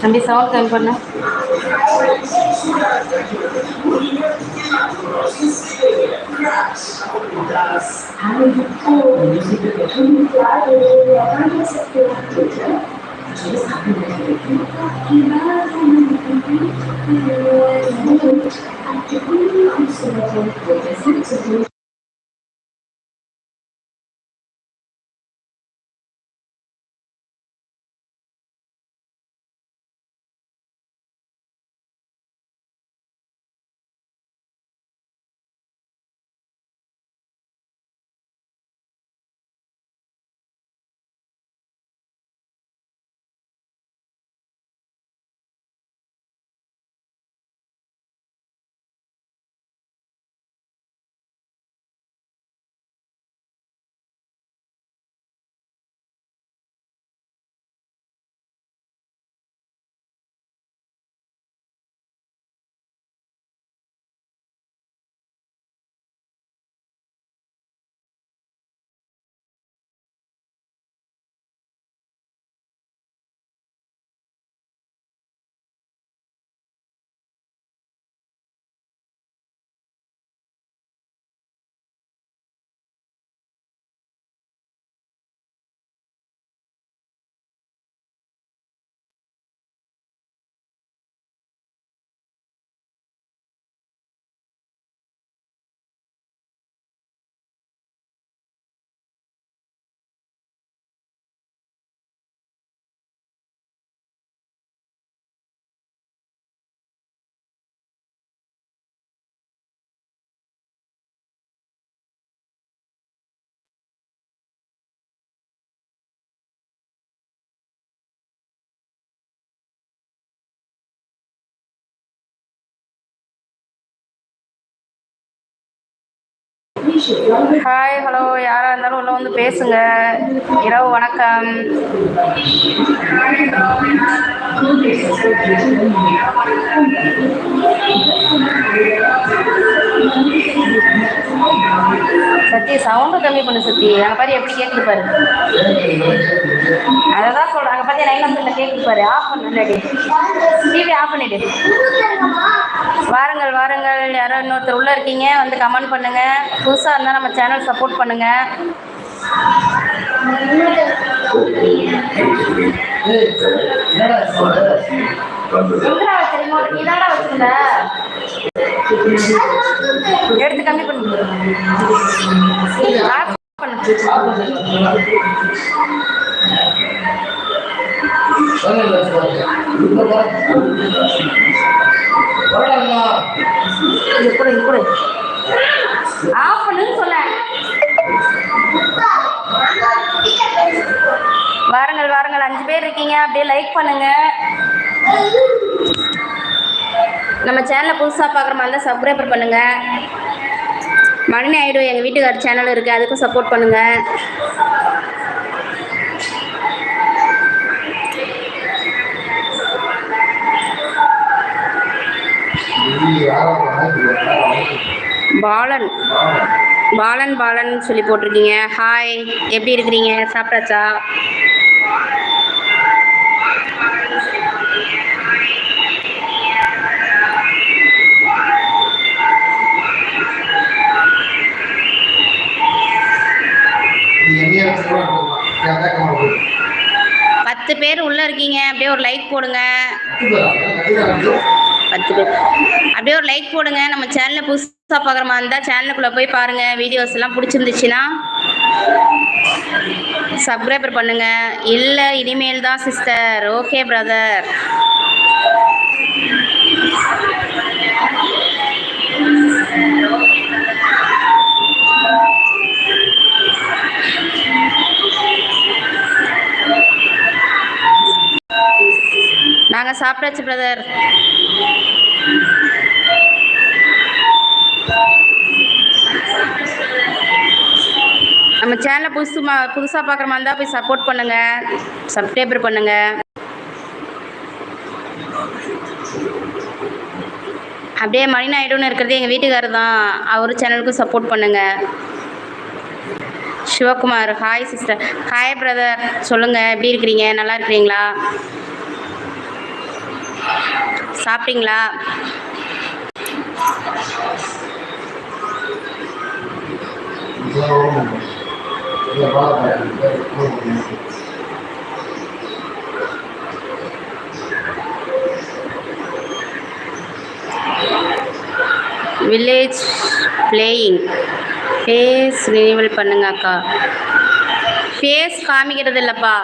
தம்பி சவுண்ட் கம்மி பண்ணு ஹாய் ஹலோ யாராக இருந்தாலும் உள்ள வந்து பேசுங்க. இரவு வணக்கம். சத்தி சவுண்டு கம்மி பண்ணு சத்தி. அங்கே பாரு எப்படி கேட்குது பாரு. அதை தான் சொல்கிறேன் அங்கே பார்த்து லைன் நம்பரில் கேட்குது பாரு. ஆஃப் பண்ணு டிவி ஆஃப் பண்ணிடு. வாருங்கள் வாருங்கள். யாரோ இன்னொருத்தர் உள்ளே இருக்கீங்க வந்து கமெண்ட் பண்ணுங்க. புதுசாக இருந்தால் நம்ம சேனல் சப்போர்ட் பண்ணுங்க. எங்கடா வச்ச remote? நீ தான்டா வச்சிருந்த? எடுத்து கம்மி பண்ணு. ஆஃப் பண்ணு. இது கூட இது கூட. ஆஃப் பண்ணுன்னு சொன்னேன் வாருங்கள் வாருங்கள். அஞ்சு பேர் இருக்கீங்க. அப்படியே லைக் பண்ணுங்க. நம்ம சேனலை புதுசாக பார்க்குற மாதிரி இருந்தால் சப்ஸ்கிரைபர் பண்ணுங்க. மணி ஆயிடும் எங்கள் வீட்டுக்கார சேனல் இருக்குது அதுக்கும் சப்போர்ட் பண்ணுங்க. பாலன். பாலன் பாலன் சொல்லி போட்டிருக்கீங்க. ஹாய் எப்படி இருக்கிறீங்க? சாப்பிட்டாச்சா? பத்து பேர் உள்ள இருக்கீங்க. அப்படியே ஒரு லைக் போடுங்க. பத்து பேர். அப்படியே ஒரு லைக் போடுங்க. நம்ம சேனலை புதுசாக பார்க்குற மாதிரி இருந்தால் சேனலுக்குள்ளே போய் பாருங்க. வீடியோஸ் எல்லாம் பிடிச்சிருந்துச்சுன்னா சப்ஸ்கிரைபர் பண்ணுங்க. இல்லை இனிமேல் தான் சிஸ்டர் ஓகே பிரதர் நாங்கள் சாப்பிட்டாச்சு பிரதர் நம்ம சேனலை புதுசு புதுசாக பார்க்குற மாதிரி இருந்தால் போய் சப்போர்ட் பண்ணுங்கள் சப்ஸ்கிரைபர் பண்ணுங்கள் அப்படியே மணி நாயுடுன்னு இருக்கிறது எங்கள் வீட்டுக்காரர் தான். அவர் சேனலுக்கும் சப்போர்ட் பண்ணுங்கள் Sivakumar hi sister hi brother சொல்லுங்கள் எப்படி இருக்கிறீங்க? நல்லா இருக்கிறீங்களா? சாப்பிட்டீங்களா? வில்லேஜ் பிளேயிங் ஃபேஸ் ரினிவல் பண்ணுங்க அக்கா. ஃபேஸ் காமிக்கிறது இல்லைப்பா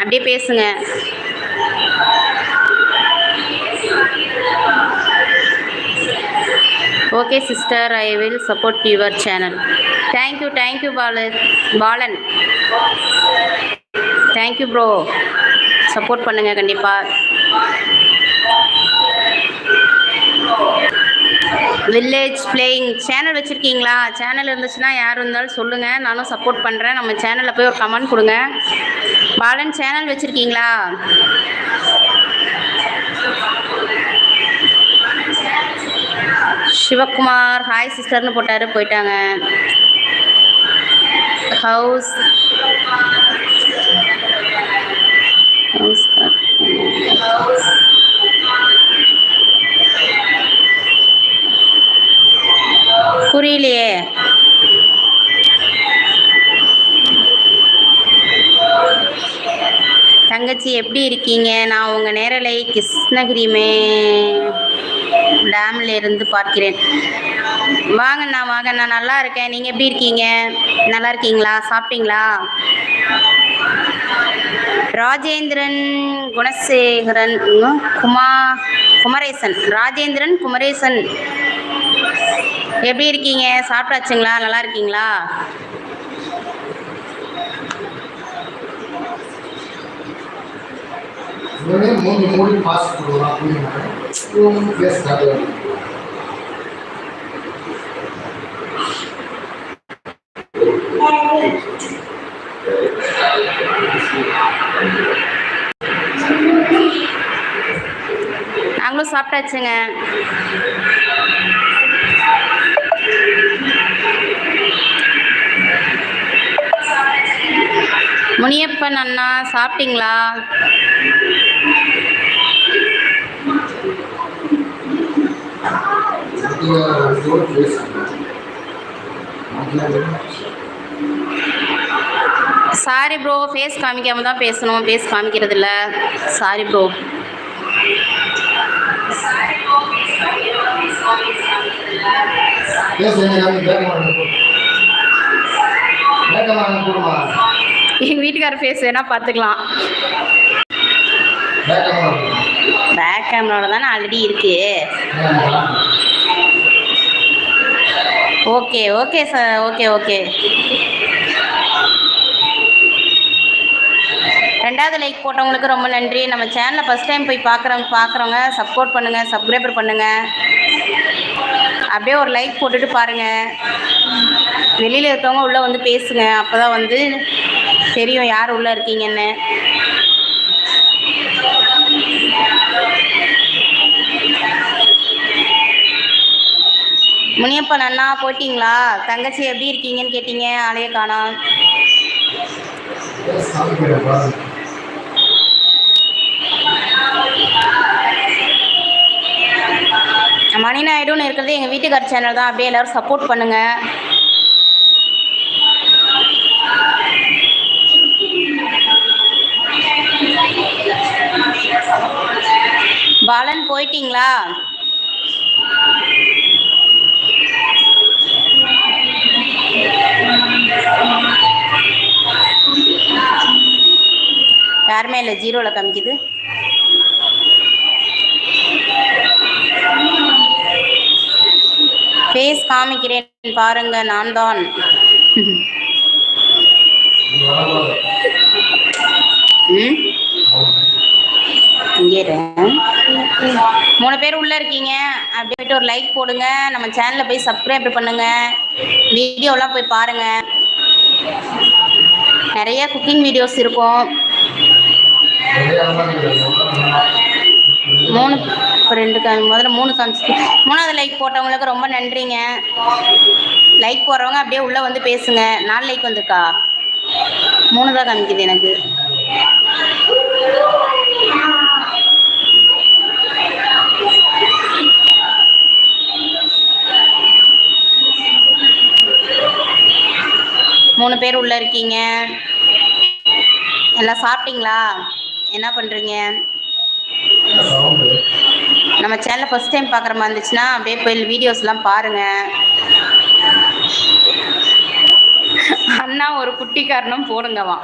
அப்படியே பேசுங்க. Okay sister I will support your channel thank you thank you Balan Balan thank you bro support பண்ணுங்கள் கண்டிப்பாக வில்லேஜ் பிளேயிங் சேனல் வச்சுருக்கீங்களா? சேனல் இருந்துச்சுன்னா யார் இருந்தாலும் சொல்லுங்கள் நானும் சப்போர்ட் பண்ணுறேன் நம்ம சேனலில் போய் ஒரு கமெண்ட் கொடுங்க. பாலன் சேனல் வச்சுருக்கீங்களா? சிவகுமார் ஹாய் சிஸ்டர்னு போட்டாரு போயிட்டாங்க. ஹவுஸ் ஹவுஸ் புரியலையே. தங்கச்சி எப்படி இருக்கீங்க? நான் உங்கள் நேரலை கிருஷ்ணகிரிமே. டேம்ல இருந்து பார்க்கிறேன். வாங்கண்ணா வாங்கண்ணா நல்லா இருக்கேன். நீங்கள் எப்படி இருக்கீங்க? நல்லா இருக்கீங்களா? சாப்பிட்டீங்களா? ராஜேந்திரன் குணசேகரன் குமா குமரேசன். ராஜேந்திரன் குமரேசன். எப்படி இருக்கீங்க? சாப்பிட்டாச்சுங்களா? நல்லா இருக்கீங்களா? மூணு மூணு பாஸ் பண்ணுவான் room plus பேச நாங்களும் சாப்பிட்டாச்சுங்க. முனியப்பன் அண்ணா சாப்பிட்டீங்களா இதோட பேசுறாங்க சாரி ப்ரோ ஃபேஸ் காமிக்காம தான் பேசணும். ஃபேஸ் காமிக்கிறது இல்லை சாரி ப்ரோ எங்கள் வீட்டுக்காரர் ஃபேஸ் வேணால் பார்த்துக்கலாம். பேக் கேமராவில் தானே ஆல்ரெடி இருக்கு. Okay okay sir okay okay. ரெண்டாவது லைக் போட்டவங்களுக்கு ரொம்ப நன்றி. நம்ம சேனலை ஃபஸ்ட் டைம் போய் பார்க்குறவங்க பார்க்குறவங்க சப்போர்ட் பண்ணுங்கள் சப்ஸ்கிரைபர் பண்ணுங்கள் அப்படியே ஒரு லைக் போட்டுட்டு பாருங்கள் வெளியில் இருக்கவங்க உள்ளே வந்து பேசுங்க. அப்போ தான் வந்து தெரியும் யார் உள்ளே இருக்கீங்கன்னு. முனியப்பன் அண்ணா போயிட்டீங்களா? தங்கச்சி எப்படி இருக்கீங்கன்னு கேட்டீங்க ஆளைய காணோம். சாப்பிடுறப்பா மணி நாயுடுன்னு இருக்கிறது எங்கள் வீட்டுக்கார சேனல் தான். அப்படியே எல்லோரும் சப்போர்ட் பண்ணுங்கள் பாலன் போயிட்டீங்களா? யாருமே இல்லை ஜீரோவில் காமிக்குது. ஃபேஸ் காமிக்கிறேன் பாருங்க நான் தான் ம் மூணு பேர் உள்ள இருக்கீங்க. அப்படியே ஒரு லைக் போடுங்க. நம்ம சேனலை போய் சப்ஸ்கிரைப் பண்ணுங்க. வீடியோலாம் போய் பாருங்க. நிறைய குக்கிங் வீடியோஸ் இருக்கும். மூணு ரெண்டு முதல்ல மூணு காமிச்சு மூணாவது லைக் போட்டவங்களுக்கு ரொம்ப நன்றிங்க. லைக் போடுறவங்க அப்படியே உள்ளே வந்து பேசுங்க. நாலு லைக் வந்திருக்கா? மூணு தான் காமிக்குது எனக்கு. மூணு பேர் உள்ள இருக்கீங்க. எல்லாம் சாப்பிட்டீங்களா? என்ன பண்றீங்க? நம்ம சேனலை ஃபர்ஸ்ட் டைம் பார்க்குற மாதிரி இருந்துச்சுன்னா அப்படியே போய் வீடியோஸ்லாம் பாருங்க. அண்ணா ஒரு குட்டி காரணம் போடுங்கவா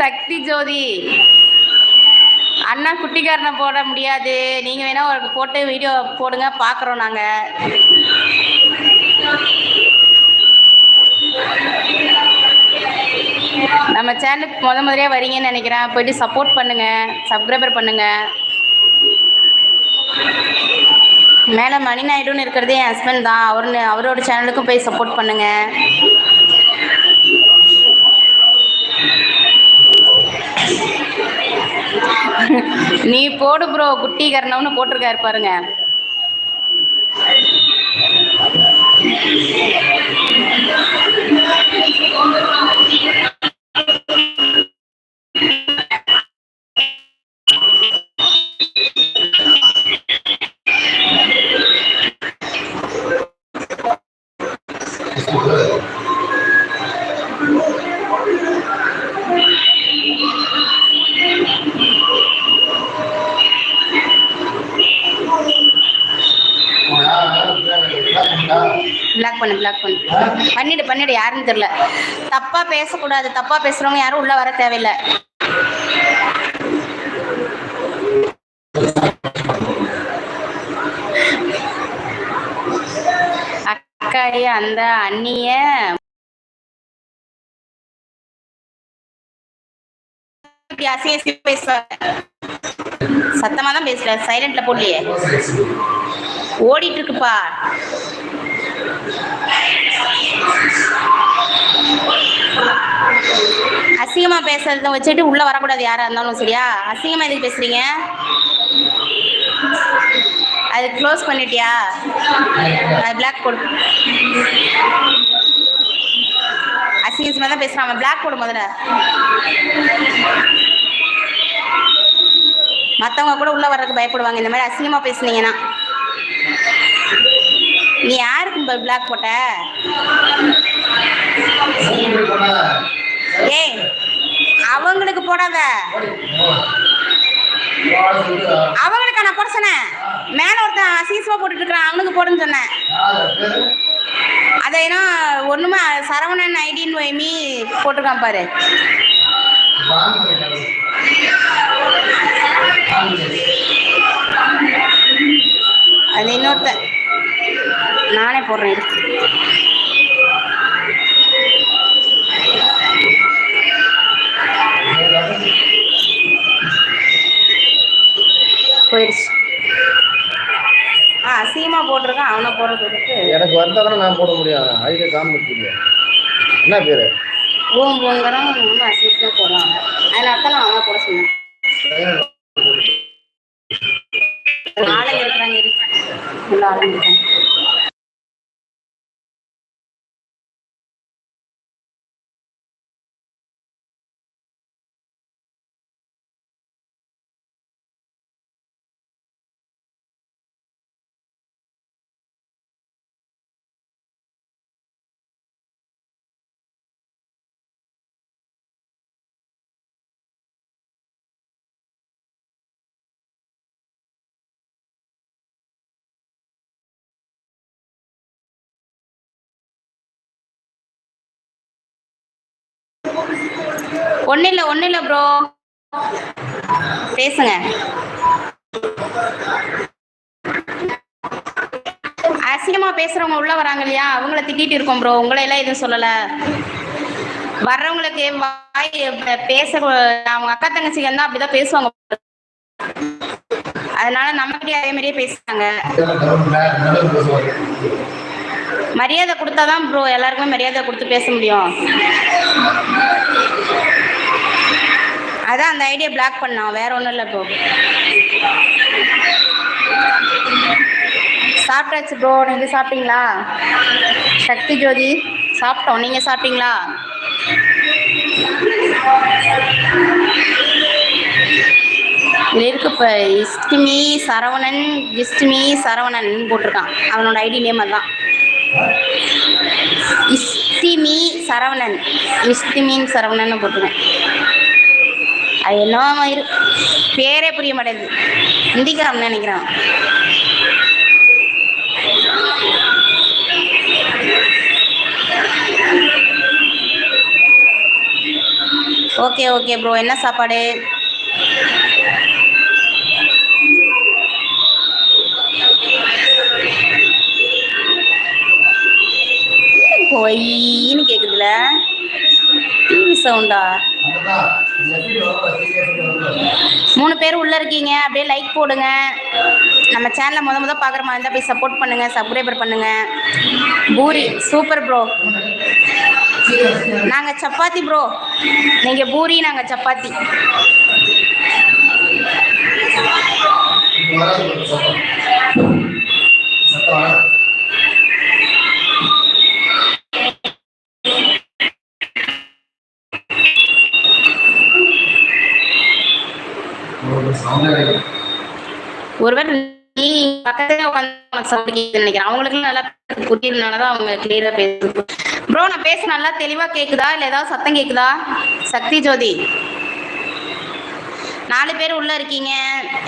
சக்தி ஜோதி. அண்ணா குட்டிக்காரனை போட முடியாது. நீங்க வேணா ஒரு போட்டு வீடியோ போடுங்க பார்க்குறோம் நாங்க. நம்ம சேனலுக்கு முத முதலியா வரீங்கன்னு நினைக்கிறேன். போயிட்டு சப்போர்ட் பண்ணுங்கள் சப்ஸ்கிரைபர் பண்ணுங்கள் மேலே மணி நாயுடுன்னு இருக்கிறதே என் ஹஸ்பண்ட் தான். அவரு அவரோட சேனலுக்கும் போய் சப்போர்ட் பண்ணுங்கள் நீ போடு ப்ரோ குட்டி கரணம்னு போட்டிருக்காரு பாருங்க. பிளாக் பண்ணு பிளாக் பண்ணு. பண்ணிடு பண்ணிடு யாருன்னு தெரியல. தப்பா பேசக்கூடாது தப்பா பேசுறவங்க யாரும் உள்ள வர தேவையில்லை. அந்த அண்ணிய அசிங்க சத்தமா தான் பேசுற. சைலண்ட்ல போடலையே. ஓடிட்டு இருக்குப்பா அசிங்கமா பேசுறத வச்சுட்டு உள்ள வரக்கூடாது யாரா இருந்தாலும் சரியா? அசிங்கமா எதுக்கு பேசுறீங்க? அது க்ளோஸ் பண்ணிட்டியா? அது பிளாக் போடு. அசிங்க அசிங்கமா தான் பேசுறான். அவன் பிளாக் போடு முதல்ல. மற்றவங்க கூட உள்ள வர்றதுக்கு பயப்படுவாங்க. இந்த மாதிரி அசிங்கமா பேசுனீங்கன்னா. நீ யாருக்கு பிளாக் போட்ட? ஏய் அவங்களுக்கு போடாத. அவங்களுக்கு பிரச்சனை போட மேல ஒருத்தன் அசீசமா போட்டுட்டு இருக்கிறான் அவனுக்கு போடுன்னு சொன்னேன். அதை ஏன்னா ஒண்ணுமே சரவணன் ஐடின்னு வைமி போட்டிருக்கான் பாரு. அது இன்னொருத்த நானே போடுறேன். போயிடுச்சு. போட்டிருக்கான் அவனை போடுறதுக்கு எனக்கு வந்தா தானே நான் போட முடியும். ஐடியா காமிச்சிருக்கீங்க என்ன பேர்? பூம் பூங்கிறோம் ரொம்ப அசிங்கமாக போடுறாங்க அதனால தான் நான் அவனை போட சொன்னேன். ஆளுங்க இருக்கிறாங்க இரு. உள்ள ஆளுங்க இருக்காங்க. ஒன்றும் இல்லை ஒன்றும் இல்லை ப்ரோ பேசுங்க. அசிங்கமா பேசுறவங்க உள்ள வராங்க இல்லையா? அவங்கள திட்டிட்டு இருக்கோம் ப்ரோ உங்களை எல்லாம் எதுவும் சொல்லல. வர்றவங்களுக்கு வாய் பேச அவங்க அக்கா தங்கச்சிங்க இருந்தா அப்படிதான் பேசுவாங்க. அதனால நம்மகிட்டயே அதே மாதிரியே பேசுறாங்க. மரியாதை கொடுத்தாதான் ப்ரோ எல்லாருக்குமே மரியாதை கொடுத்து பேச முடியும். அதான் அந்த ஐடியா பிளாக் பண்ணான் வேற ஒன்றும் இல்லை ப்ரோ சாப்பிட்டாச்சு ப்ரோ நீங்கள் சாப்பிட்டீங்களா? சக்தி ஜோதி சாப்பிட்டோம். நீங்கள் சாப்பிட்டீங்களா? இதில் இருக்கு இப்போ இஷ்டமி சரவணன் இஷ்டமி சரவணன் போட்டிருக்கான். அவனோட ஐடி நேம் அதுதான் இஷ்டிமி சரவணன். இஷ்டிமின் சரவணன் போட்டிருக்கேன். அது என்ன இரு பேரே புரிய மாட்டேங்குது. ஹிந்திக்காரன் நினைக்கிறான். ஓகே ஓகே ப்ரோ என்ன சாப்பாடு? பொய்ன்னு கேக்குதுல? டிவி சவுண்டா மூணு பேர் உள்ள இருக்கீங்க. அப்படியே லைக் போடுங்க. நம்ம சேனலை முத முத பார்க்குற மாதிரி இருந்தால் போய் சப்போர்ட் பண்ணுங்க. சப்ஸ்கிரைபர் பண்ணுங்க. பூரி சூப்பர் ப்ரோ நாங்கள் சப்பாத்தி ப்ரோ நீங்கள் பூரி நாங்கள் சப்பாத்தி. இங்க ஒருவர் நீ பக்கத்துல உட்காந்து சவுண்ட் கேட்குதுன்னு நினைக்கிறேன். அவங்களுக்குலாம் நல்லா புரியறதுனால தான் அவங்க கிளியரா பேசுது ப்ரோ நான் பேச நல்லா தெளிவா கேக்குதா? இல்ல ஏதாவது சத்தம் கேக்குதா? சக்தி ஜோதி. நாலு பேர் உள்ள இருக்கீங்க.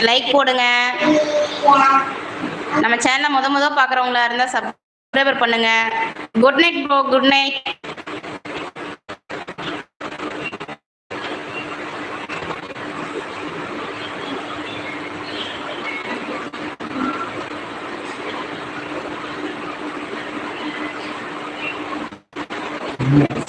லைக் போடுங்க. நம்ம சேனலை முத முத பாக்குறவங்களா இருந்தா சப்ஸ்கிரைபர் பண்ணுங்க. Good night bro good night Amen.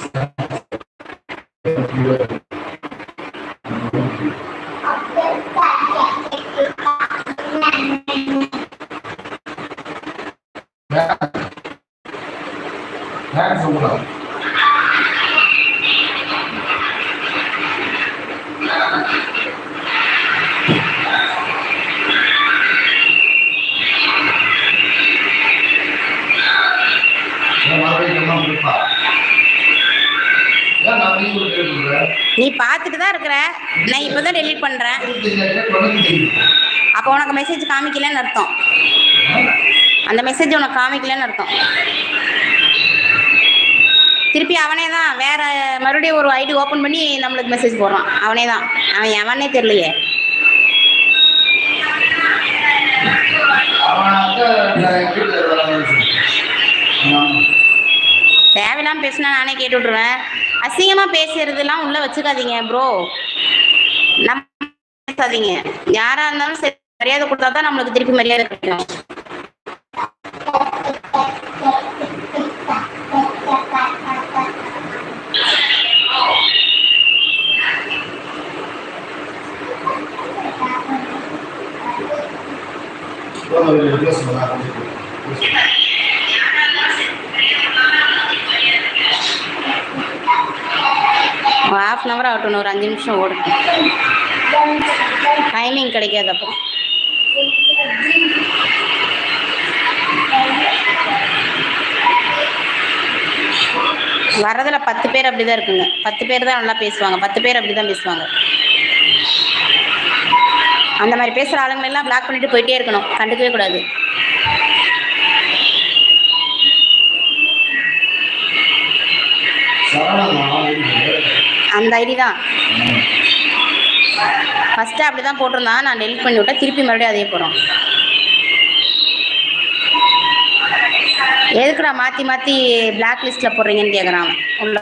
நீ பார்த்துட்டு தான் இருக்கிற. நான் டெலீட் இருபத்தஞ்சு லட்சம் பணம் தெரியும். அப்போ உனக்கு மெசேஜ் காமிக்கலன்னு அர்த்தம். அந்த மெசேஜ் உனக்கு காமிக்கலன்னு அர்த்தம். திருப்பி அவனே தான் வேற மறுபடியும் ஒரு ஐடி ஓப்பன் பண்ணி நம்மளுக்கு மெசேஜ் போடுறான். அவனே தான். அவன் எவனே தெரியலையே. அவன் அக்கா நான் என் வீட்டுல வராங்கன்னு சொன்னான். ஆமா. தேவையில்லாம பேசினா நானே கேட்டு விட்ருவேன் அசிங்கமா பேசுறதுலாம் உள்ள வச்சுக்காதீங்க ப்ரோ நம்ம பேசாதீங்க. யாரா இருந்தாலும் சரி மரியாதை கொடுத்தா தான் நம்மளுக்கு திருப்பி மரியாதை கிடைக்கும். போன ஹாஃப் அன் ஹவர் ஆகட்டும் ஒரு அஞ்சு நிமிஷம் ஓடும். டைமிங் கிடைக்காது அப்போ. வரதுல பத்து பேர் அப்படிதான் இருக்குங்க. பத்து பேர் தான் நல்லா பேசுவாங்க. பத்து பேர் அப்படிதான் பேசுவாங்க. அந்த மாதிரி பேசுற ஆளுங்களை எல்லாம் பிளாக் பண்ணிட்டு போயிட்டே இருக்கணும். கண்டுக்கவே கூடாது. சரவணன் அந்த ஐடி தான். ஃபஸ்ட்டு அப்படி தான் போட்டிருந்தான் நான் டெலிட் பண்ணி விட்டேன் திருப்பி மறுபடியும் அதே போகிறோம் எதுக்குடா மாற்றி மாற்றி பிளாக் லிஸ்ட்டில் போடுறீங்கன்னு கேட்குறான் உள்ள